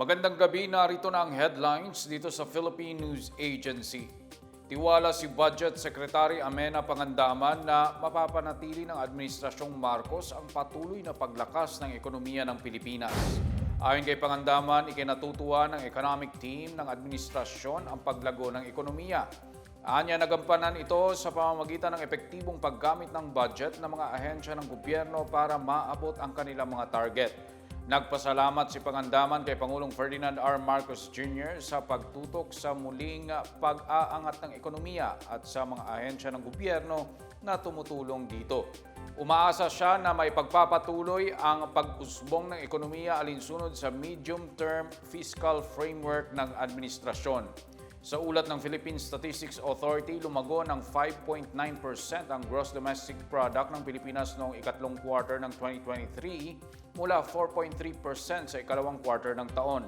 Magandang gabi, narito na ang headlines dito sa Philippine News Agency. Tiwala si Budget Secretary Amena Pangandaman na mapapanatili ng Administrasyong Marcos ang patuloy na paglakas ng ekonomiya ng Pilipinas. Ayon kay Pangandaman, ikinatutuwa ng economic team ng administrasyon ang paglago ng ekonomiya. Anya nagampanan ito sa pamamagitan ng epektibong paggamit ng budget ng mga ahensya ng gobyerno para maabot ang kanilang mga target. Nagpasalamat si Pangandaman kay Pangulong Ferdinand R. Marcos Jr. sa pagtutok sa muling pag-aangat ng ekonomiya at sa mga ahensya ng gobyerno na tumutulong dito. Umaasa siya na may pagpapatuloy ang pag-usbong ng ekonomiya alinsunod sa medium-term fiscal framework ng administrasyon. Sa ulat ng Philippine Statistics Authority, lumago ng 5.9% ang gross domestic product ng Pilipinas noong ikatlong quarter ng 2023 mula 4.3% sa ikalawang quarter ng taon.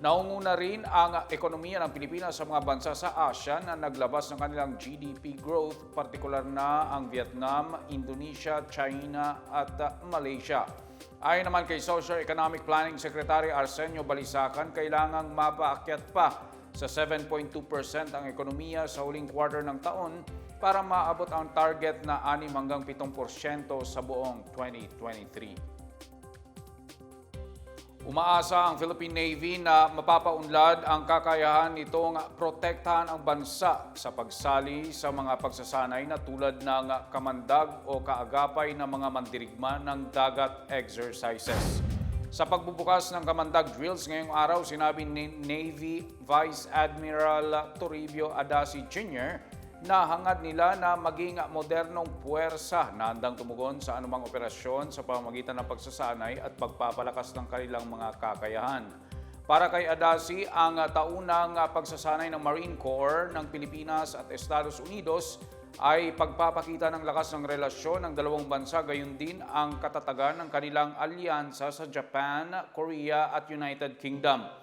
Naunguna rin ang ekonomiya ng Pilipinas sa mga bansa sa Asia na naglabas ng kanilang GDP growth, partikular na ang Vietnam, Indonesia, China at uh, Malaysia. Ayon naman kay Social Economic Planning Secretary Arsenio Balisacan, kailangang mapaakyat pa sa 7.2% ang ekonomiya sa huling quarter ng taon para maabot ang target na 6 hanggang 7% sa buong 2023. Umaasa ang Philippine Navy na mapapaunlad ang kakayahan nitong protektahan ang bansa sa pagsali sa mga pagsasanay na tulad ng kamandag o kaagapay ng mga mandirigma ng dagat exercises. Sa pagbubukas ng kamandag drills ngayong araw, sinabi ni Navy Vice Admiral Toribio Adasi Jr. na hangad nila na maging modernong puwersa na handang tumugon sa anumang operasyon sa pamamagitan ng pagsasanay at pagpapalakas ng kanilang mga kakayahan. Para kay Adasi, ang taunang pagsasanay ng Marine Corps ng Pilipinas at Estados Unidos ay pagpapakita ng lakas ng relasyon ng dalawang bansa gayon din ang katatagan ng kanilang alyansa sa Japan, Korea at United Kingdom.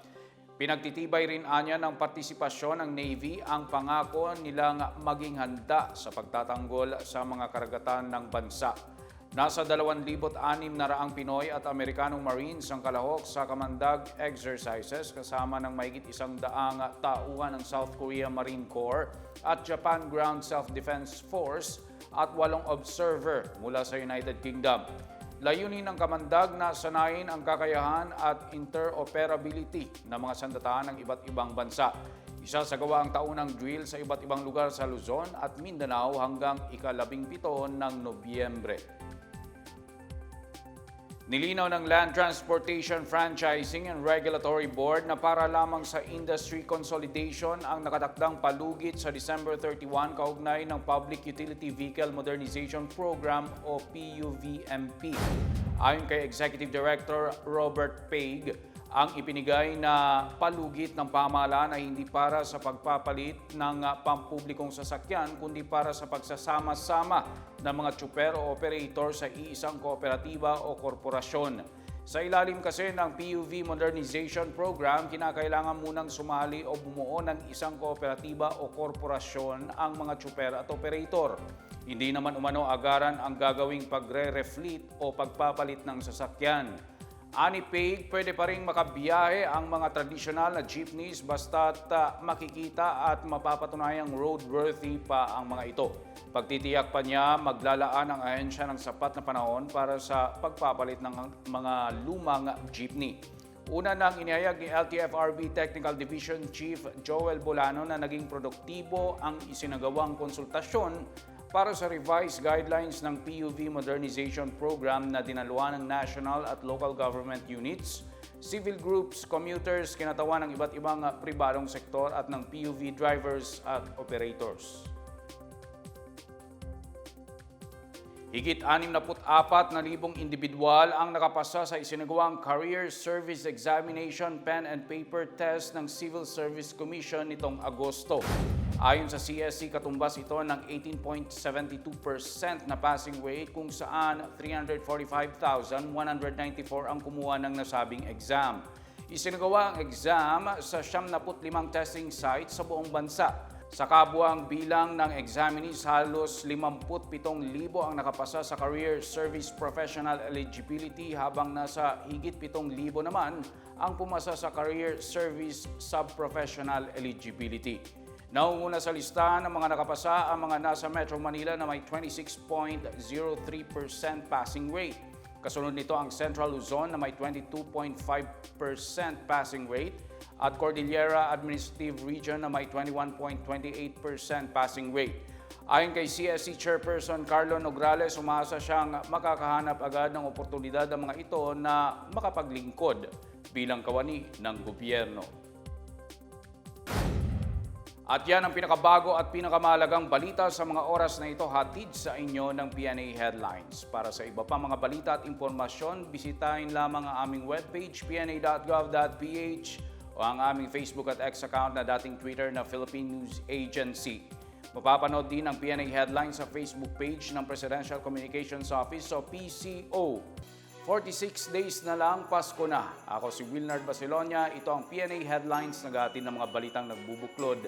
Pinagtitibay rin anya ng partisipasyon ng Navy ang pangako nilang maging handa sa pagtatanggol sa mga karagatan ng bansa. Nasa 2,600 na raang Pinoy at Amerikanong Marines ang kalahok sa kamandag exercises kasama ng mahigit isang daang tauhan ng South Korea Marine Corps at Japan Ground Self-Defense Force at walong observer mula sa United Kingdom. Layunin ng kamandag na sanayin ang kakayahan at interoperability ng mga sandataan ng iba't ibang bansa. Isa sa gawa ang taunang drill sa iba't ibang lugar sa Luzon at Mindanao hanggang ikalabing pito ng Nobyembre. Nilinaw ng Land Transportation Franchising and Regulatory Board na para lamang sa industry consolidation ang nakatakdang palugit sa December 31 kaugnay ng Public Utility Vehicle Modernization Program o PUVMP. Ayon kay Executive Director Robert Paig, ang ipinigay na palugit ng pamahalaan ay hindi para sa pagpapalit ng uh, pampublikong sasakyan kundi para sa pagsasama-sama ng mga tsuper o operator sa iisang kooperatiba o korporasyon. Sa ilalim kasi ng PUV Modernization Program, kinakailangan munang sumali o bumuo ng isang kooperatiba o korporasyon ang mga tsuper at operator. Hindi naman umano agaran ang gagawing pagre-refleet o pagpapalit ng sasakyan. Ani Paig, pwede pa rin makabiyahe ang mga tradisyonal na jeepneys basta't uh, makikita at mapapatunayang roadworthy pa ang mga ito. Pagtitiyak pa niya, maglalaan ang ahensya ng sapat na panahon para sa pagpapalit ng mga lumang jeepney. Una nang inihayag ni LTFRB Technical Division Chief Joel Bolano na naging produktibo ang isinagawang konsultasyon para sa revised guidelines ng PUV Modernization Program na dinaluhan ng national at local government units, civil groups, commuters, kinatawan ng iba't ibang pribadong sektor at ng PUV drivers at operators. Higit 64 na libong individual ang nakapasa sa isinagawang Career Service Examination Pen and Paper Test ng Civil Service Commission nitong Agosto. Ayon sa CSC, katumbas ito ng 18.72% na passing rate kung saan 345,194 ang kumuha ng nasabing exam. Isinagawa ang exam sa 75 testing sites sa buong bansa. Sa kabuang bilang ng examinees, halos 57,000 ang nakapasa sa Career Service Professional Eligibility habang nasa higit 7,000 naman ang pumasa sa Career Service Subprofessional Eligibility. Nauuna sa listahan ng mga nakapasa ang mga nasa Metro Manila na may 26.03% passing rate. Kasunod nito ang Central Luzon na may 22.5% passing rate at Cordillera Administrative Region na may 21.28% passing rate. Ayon kay CSC Chairperson Carlo Nograles, umasa siyang makakahanap agad ng oportunidad ang mga ito na makapaglingkod bilang kawani ng gobyerno. At yan ang pinakabago at pinakamahalagang balita sa mga oras na ito hatid sa inyo ng PNA Headlines. Para sa iba pa mga balita at impormasyon, bisitahin lamang ang aming webpage pna.gov.ph o ang aming Facebook at X account na dating Twitter na Philippine News Agency. Mapapanood din ang PNA Headlines sa Facebook page ng Presidential Communications Office o PCO. 46 days na lang, Pasko na. Ako si Wilnard Basilonia. Ito ang PNA Headlines, nag ng mga balitang nagbubuklod